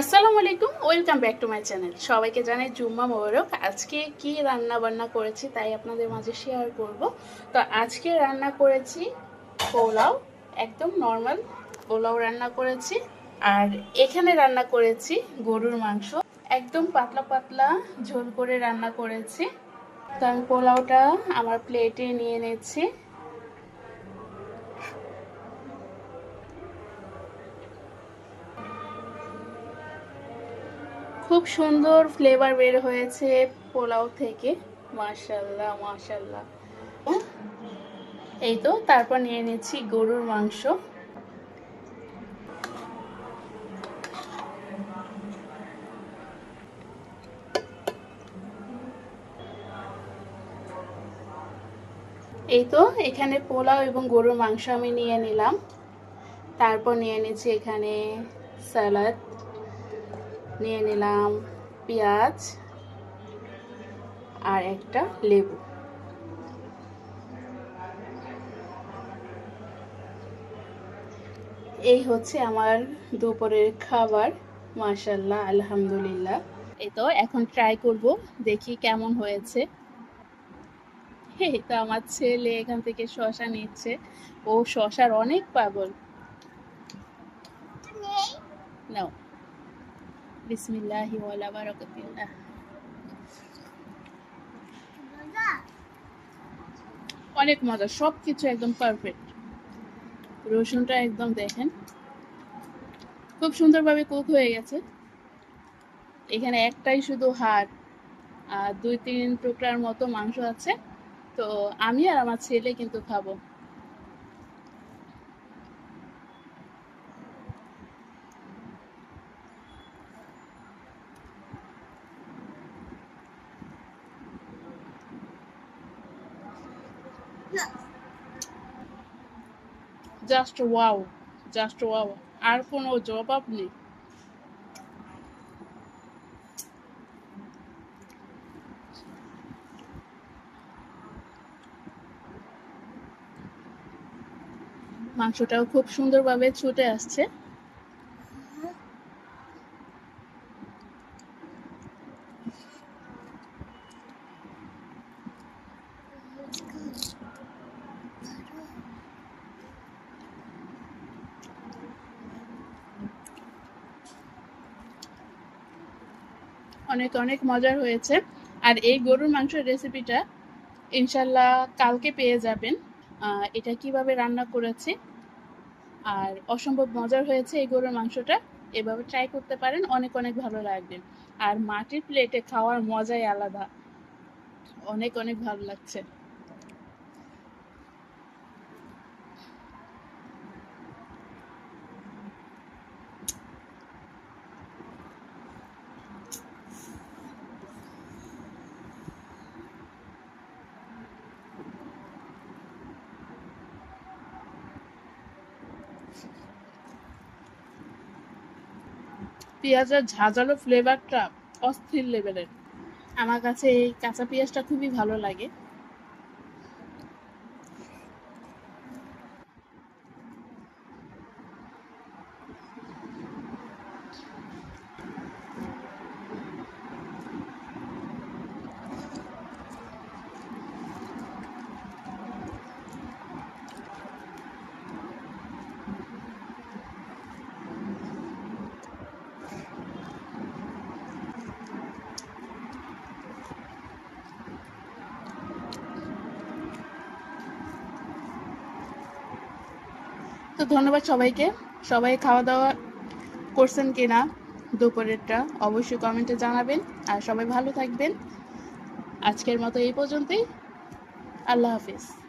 আসসালামু আলাইকুম, welcome back to my channel. সবাইকে জানাই জুম্মা মোবারক। আজকে কি রান্না বান্না করেছি তাই আপনাদের মাঝে শেয়ার করব। তো আজকে রান্না করেছি পোলাও, একদম নর্মাল পোলাও রান্না করেছি। আর এখানে রান্না করেছি গরুর মাংস। একদম পাতলা পাতলা ঝোল করে রান্না করেছি। তো আমি পোলাওটা আমার প্লেটে নিয়ে নিচ্ছি। খুব সুন্দর ফ্লেভার বের হয়েছে পোলাও থেকে। মাশাল্লাহ মাশাল্লাহ এই তো, তারপর নিয়ে নিচ্ছি গরুর মাংস। এই তো, এখানে পোলাও এবং গরুর মাংস আমি নিয়ে নিলাম। তারপর নিয়ে নিচ্ছি এখানে স্যালাড নিয়ে নিলাম পেঁয়াজ আর একটা লেবু। এই হচ্ছে আমার দুপুরের খাবার মাশাল্লাহ আলহামদুলিল্লাহ। এই তো এখন ট্রাই করব দেখি কেমন হয়েছে। এই তো আমার ছেলে এখান থেকে শশা নিচ্ছে। ও শশার অনেক পাগল। নাও। অনেক মজা সব কিছু একদম পারফেক্ট রসুনটা একদম দেখেন, খুব সুন্দরভাবে কুক হয়ে গেছে। এখানে একটাই শুধু হাড়, আর দুই তিন টুকরার মতো মাংস আছে। তো আমি আর আমার ছেলে কিন্তু খাব। জাস্ট ওয়াও জাস্ট ওয়াও আর কোনো জবাব নেই। মাংসটাও খুব সুন্দরভাবে ছুটে আসছে। অনেক অনেক মজার হয়েছে। আর এই গরুর মাংসের রেসিপিটা ইনশাল্লাহ কালকে পেয়ে যাবেন। এটা কীভাবে রান্না করেছি আর অসম্ভব মজার হয়েছে এই গরুর মাংসটা। এভাবে ট্রাই করতে পারেন, অনেক অনেক ভালো লাগবে। আর মাটির প্লেটে খাওয়ার মজাই আলাদা। অনেক অনেক ভালো লাগছে। পেঁয়াজের ঝাঁঝালো ফ্লেভারটা অস্থির লেভেলের আমার কাছে এই কাঁচা পেঁয়াজটা খুবই ভালো লাগে। তো ধন্যবাদ সবাইকে। সবাই খাওয়া দাওয়া করছেন কিনা দুপুরেরটা অবশ্যই কমেন্টে জানাবেন। আর সবাই ভালো থাকবেন। আজকের মতো এই পর্যন্তই। আল্লাহ হাফিজ।